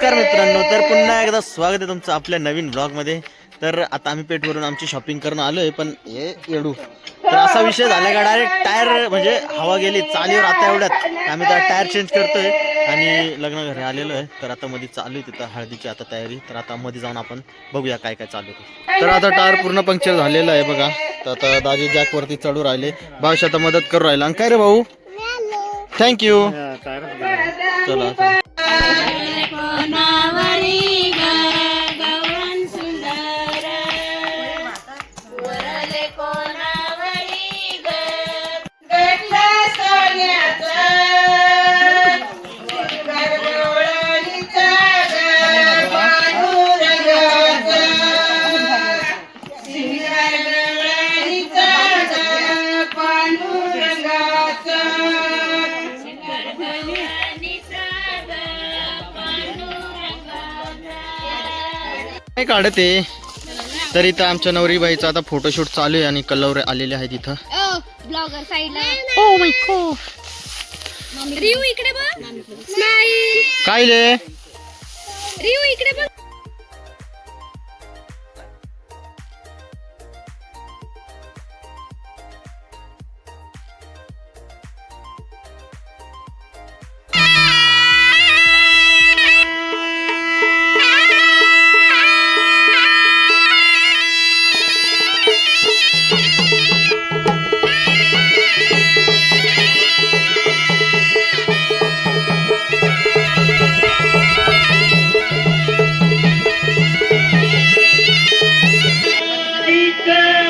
नमस्कार मित्रांनो तर पुन्हा एकदा स्वागत आहे तुमचं आपल्या नवीन ब्लॉगमध्ये तर आता आम्ही पेठवरून आमची शॉपिंग करून आलो आहे पण हे येडू. तर असा विषय झाला का डायरेक्ट टायर म्हणजे हवा गेली चालीवर आता एवढ्यात. आम्ही तर टायर चेंज करतोय आणि लग्न घरी आलेलो आहे. तर आता मध्ये चालू आहे तिथं हळदीची आता तयारी. तर आता मध्ये जाऊन आपण बघूया काय काय चालू आहे. तर आता टायर पूर्ण पंक्चर झालेलं आहे बघा. तर आता दाजी जॅकवरती चढू राहिले. भाऊश आता मदत करू राहिला. आणि काय रे भाऊ? थँक्यू चला काय काढते तर इथं आमच्या नवरीबाईचा आता फोटोशूट चालू आहे आणि कलर आलेले आहेत इथं. ब्लॉगर साईडला ओ माय रिव इकडे बघ. काय ले रिव इकडे बघ. Victor!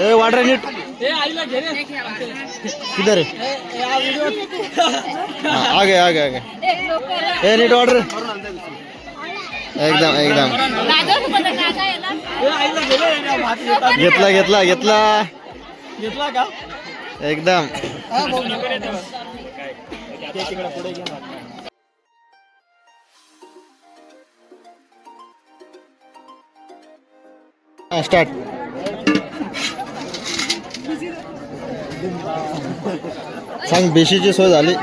ए वाटर नीट. किधर हाँ, आगे आगे आगे. ए नीट ऑर्डर एकदम एकदम. घेतला घेतला घेतला. घेतला का? एकदम. स्टार्ट सांग बेशीची सोय झाली.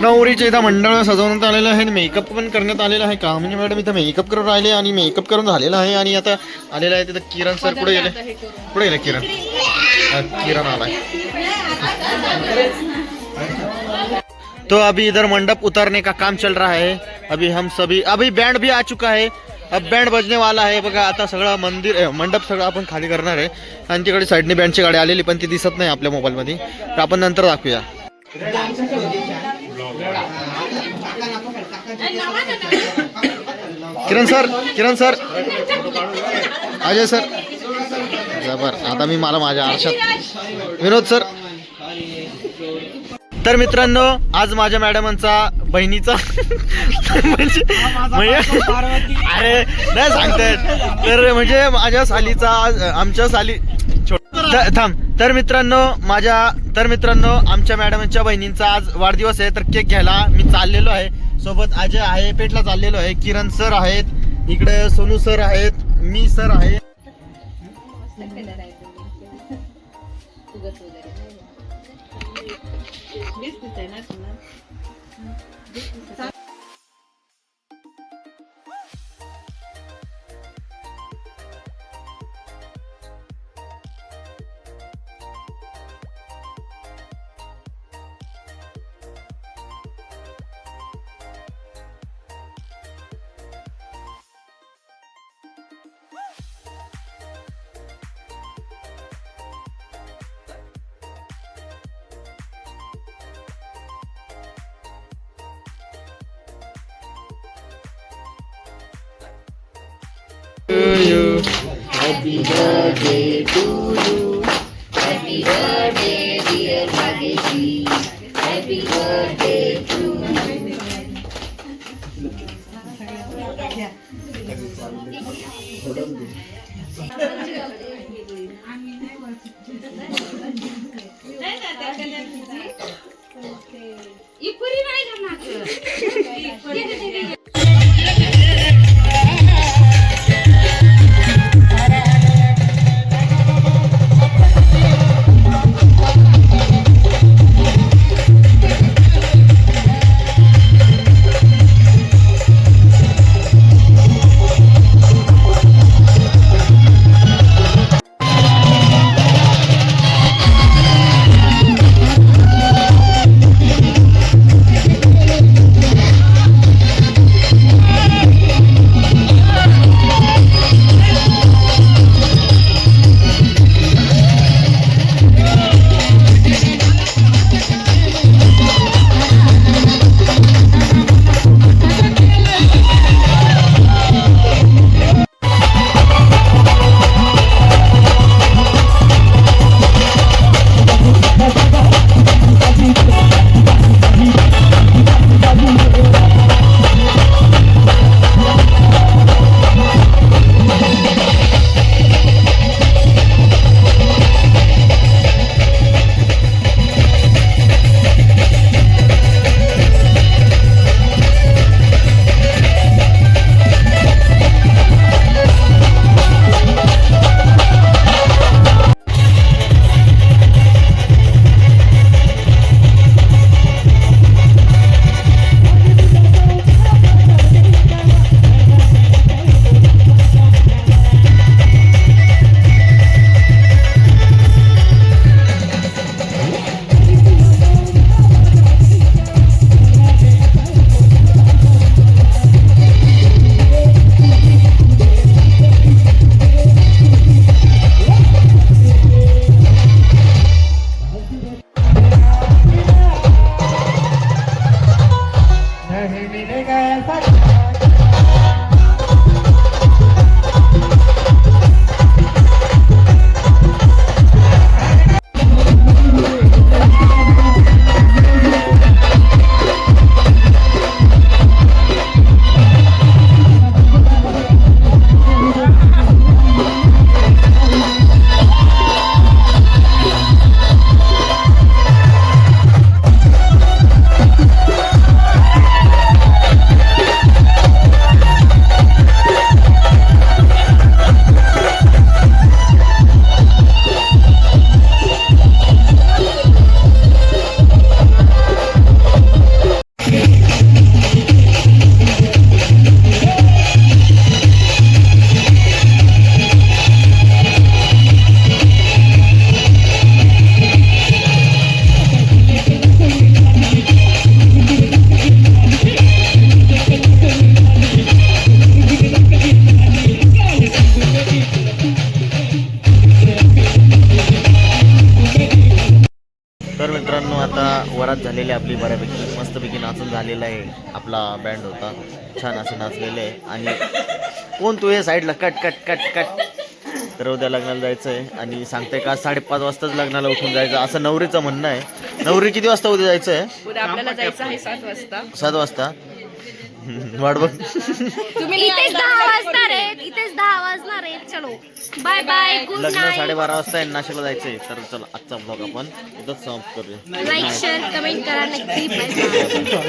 नवरीच्या इथं मंडळ सजवण्यात आलेलं आहे आणि मेकअप पण करण्यात आलेलं आहे का? म्हणजे मॅडम इथं मेकअप करून राहिले आणि मेकअप करून झालेला आहे आणि आता आलेला आहे तिथं किरण सर कुठे गेले. कुठे गेले किरण. किरण आलाय तो अभी इधर मंडप उतारने का काम चल रहा है. अभी हम सभी अभी बँड भी आ चुका है. अब बँड बजने वाला आहे बघा आता सगळं मंदिर मंडप सगळं आपण खाली करणार आहे. आणि तिकडे साईडने बँडची गाडी आलेली पण ती दिसत नाही आपल्या मोबाईलमध्ये तर आपण नंतर दाखवूया. Kiran sir Kiran sir. Ajay sir. जबर. आता मी मला माझ्या आरशात विनोद सर. तर मित्रांनो आज माझ्या मॅडमांचा बहिणीचा म्हणजे, म्हणजे- अरे नाही सांगतायत. तर म्हणजे माझ्या सालीचा आज- आमच्या साली छोट- थांब. तर मित्रांनो माझ्या तर मित्रांनो आमच्या मॅडमच्या बहिणींचा आज वाढदिवस आहे. तर केक घ्यायला मी चाललेलो आहे. सोबत अजय आहे पेटला चाललेलो आहे. किरण सर आहेत. इकडे सोनू सर आहेत. मी सर आहे. Business ay natin na. Business Happy birthday to you. Happy birthday, dear Bhagiji. Happy birthday to you. आपली बऱ्यापैकी मस्तपैकी नाचून झालेला आहे आपला बँड होता. छान असं नाचलेलं आहे. आणि कोण तू हे साईडला कट कट कट कट. तर उद्या लग्नाला जायचं आहे. आणि सांगते का साडेपाच वाजताच लग्नाला उठून जायचं. असं नवरीचं म्हणणं आहे. नवरी किती वाजता उद्या जायचं आहे? सात वाजता. वाट बघ. इथेच दहा वाजणार आहेत इथेच दहा वाजणार आहेत. चलो. बाय बाय गुड लग्न नाईट साडेबारा वाजता आहे नाशिकला जायचंय. तर चला आजचा ब्लॉग आपण इथंच समाप्त करूया. लाईक शेअर कमेंट करा. नक्की. Bye bye